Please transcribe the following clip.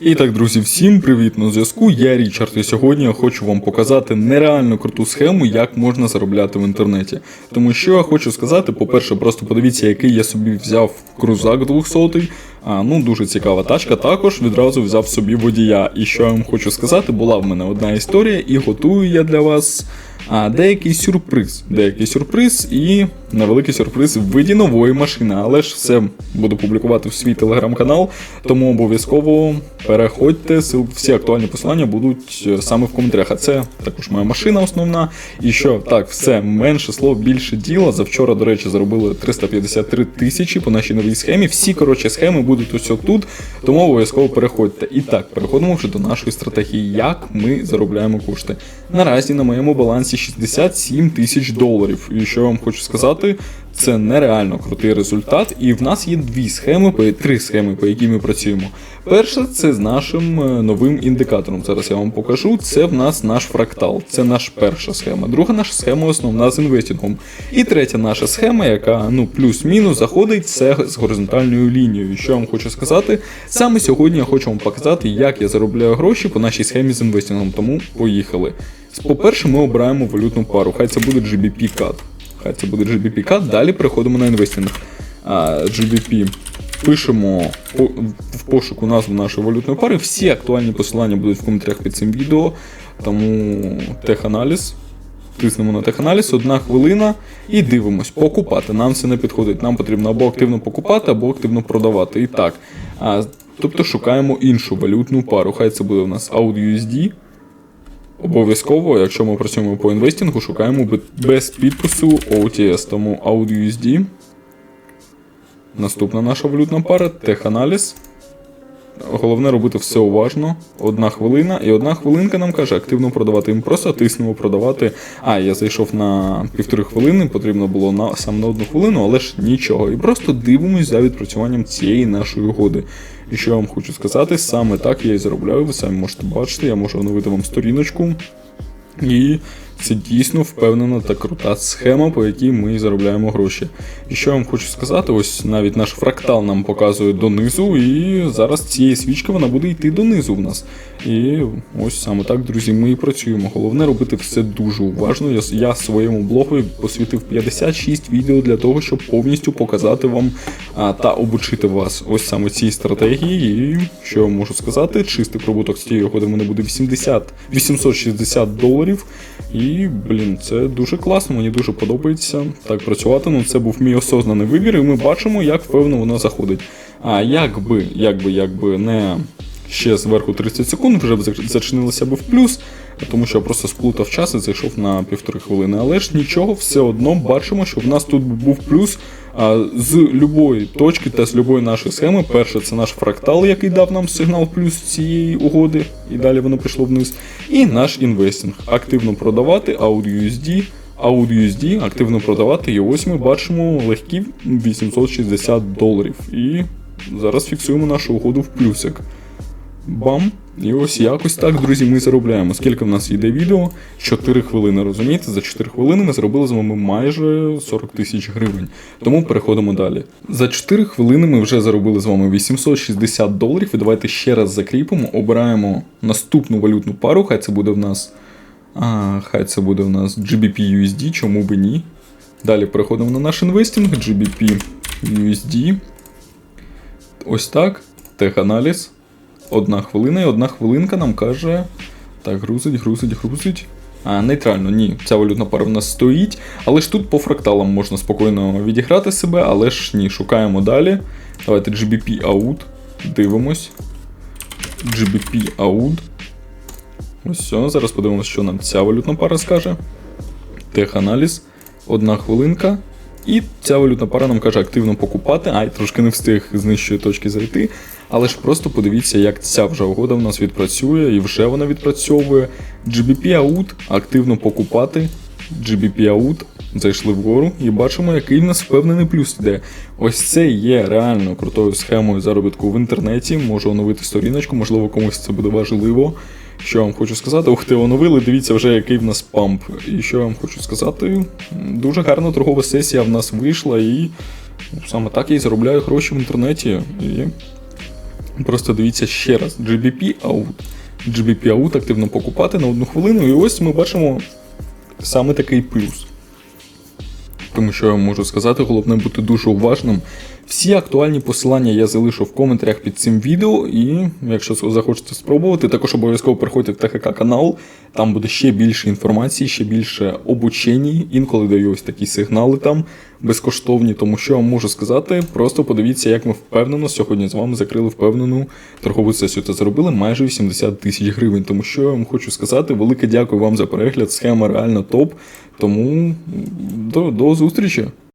І так, друзі, всім привіт на зв'язку. Я Річард, і сьогодні я хочу вам показати нереально круту схему, як можна заробляти в інтернеті. Тому що я хочу сказати, по-перше, просто подивіться, який я собі взяв крузак 200 а, ну, дуже цікава тачка. Також відразу взяв собі водія. І що я вам хочу сказати, була в мене одна історія, і готую я для вас а, деякий сюрприз. Деякий сюрприз і невеликий сюрприз в виді нової машини. Але ж все буду публікувати в свій телеграм-канал, тому обов'язково переходьте. Всі актуальні посилання будуть е, саме в коментарях. А це також моя машина основна. І що так, все менше слов, більше діла. Завчора, до речі, заробили 353 тисячі по нашій новій схемі. Всі коротше схеми будуть ось тут, тому обов'язково переходьте. І так, переходимо вже до нашої стратегії, як ми заробляємо кошти. Наразі на моєму балансі 67 тисяч доларів. І що я вам хочу сказати, це нереально крутий результат. І в нас є дві схеми, три схеми, по якій ми працюємо. Перша це з нашим е, новим індикатором. Зараз я вам покажу. Це в нас наш фрактал. Це наша перша схема. Друга наша схема основна з інвестингом. І третя наша схема, яка ну плюс-мінус заходить, це з горизонтальною лінією. І Що я вам хочу сказати? Саме сьогодні я хочу вам показати, як я заробляю гроші по нашій схемі з інвестингом. Тому поїхали. По-перше, ми обираємо валютну пару. Хай це буде GBP CAD. Хай це буде GBP CAD. Далі переходимо на інвестинг. А, GBP. Пишемо в пошуку назву нашої валютної пари. Всі актуальні посилання будуть в коментарях під цим відео. Тому теханаліз. Тиснемо на теханаліз, одна хвилина і дивимось. Покупати. Нам це не підходить. Нам потрібно або активно покупати, або активно продавати. І так. А, тобто шукаємо іншу валютну пару. Хай це буде у нас AUDUSD. Обов'язково, якщо ми працюємо по інвестингу, шукаємо без підпису OTS, тому AUDUSD. Наступна наша валютна пара теханаліз. Головне робити все уважно. Одна хвилина, і одна хвилинка нам каже активно продавати. Ми просто тиснемо продавати. А, я зайшов на півтори хвилини, потрібно було на саме на одну хвилину, але ж нічого. І просто дивимось за відпрацюванням цієї нашої угоди. І що я вам хочу сказати, саме так я і заробляю. Ви самі можете бачити, я можу оновити вам сторіночку. І це дійсно впевнена та крута схема, по якій ми заробляємо гроші. І що я вам хочу сказати, ось навіть наш фрактал нам показує донизу, і зараз цієї свічки вона буде йти донизу в нас. І ось саме так, друзі, ми і працюємо. Головне робити все дуже уважно. Я, я своєму блогу посвятив 56 відео для того, щоб повністю показати вам а, та обучити вас ось саме цій стратегії. І що я можу сказати, чистий прибуток з цієї угоди мене буде 80, 860 доларів. І, блін, це дуже класно, мені дуже подобається так працювати. Ну, це був мій осознаний вибір, і ми бачимо, як впевно воно заходить. А якби, якби, якби не ще зверху 30 секунд, вже б зачинилося б в плюс, тому що я просто сплутав час і зайшов на півтори хвилини. Але ж нічого, все одно бачимо, що в нас тут був плюс. А, з любої точки та з любої нашої схеми. Перше, це наш фрактал, який дав нам сигнал плюс цієї угоди, і далі воно пішло вниз. І наш інвестинг. Активно продавати AUDUSD, AUDUSD, активно продавати. І ось ми бачимо легкі 860 доларів. І зараз фіксуємо нашу угоду в плюсик. Бам! І ось якось так, друзі, ми заробляємо. Скільки в нас йде відео? 4 хвилини, розумієте? За 4 хвилини ми заробили з вами майже 40 тисяч гривень. Тому переходимо далі. За 4 хвилини ми вже заробили з вами 860 доларів. І давайте ще раз закріпимо, обираємо наступну валютну пару. Хай це буде в нас. А, хай це буде в нас GBP USD, чому би ні. Далі переходимо на наш інвестинг, GBP USD. Ось так. Теханаліз. Одна хвилина, і одна хвилинка нам каже. Так, грузить, грузить, грузить. А, нейтрально, ні, ця валютна пара в нас стоїть. Але ж тут по фракталам можна спокійно відіграти себе, але ж ні, шукаємо далі. Давайте GBP out. Дивимось. GBP out. Ось все. Зараз подивимося, що нам ця валютна пара скаже. Теханаліз. Одна хвилинка. І ця валютна пара нам каже активно покупати. Ай, трошки не встиг з нижчої точки зайти. Але ж просто подивіться, як ця вже угода в нас відпрацює, і вже вона відпрацьовує. GBP out активно покупати. GBP out зайшли вгору і бачимо, який в нас впевнений плюс йде. Ось це є реально крутою схемою заробітку в інтернеті. Можу оновити сторіночку, можливо, комусь це буде важливо. Що я вам хочу сказати? Ух ти, оновили, дивіться вже, який в нас памп. І що я вам хочу сказати? Дуже гарна торгова сесія в нас вийшла, і саме так я і заробляю гроші в інтернеті. І Просто дивіться ще раз: GBP out. GBP out активно покупати на одну хвилину, і ось ми бачимо саме такий плюс. Тому що я можу сказати, головне бути дуже уважним. Всі актуальні посилання я залишу в коментарях під цим відео, і якщо захочете спробувати, також обов'язково приходьте в ТХК канал. Там буде ще більше інформації, ще більше обучень. Інколи даю ось такі сигнали там безкоштовні. Тому що я вам можу сказати, просто подивіться, як ми впевнено сьогодні з вами закрили впевнену торгову сесію та заробили майже 80 тисяч гривень. Тому що я вам хочу сказати, велике дякую вам за перегляд. Схема реально топ. Тому до, до зустрічі.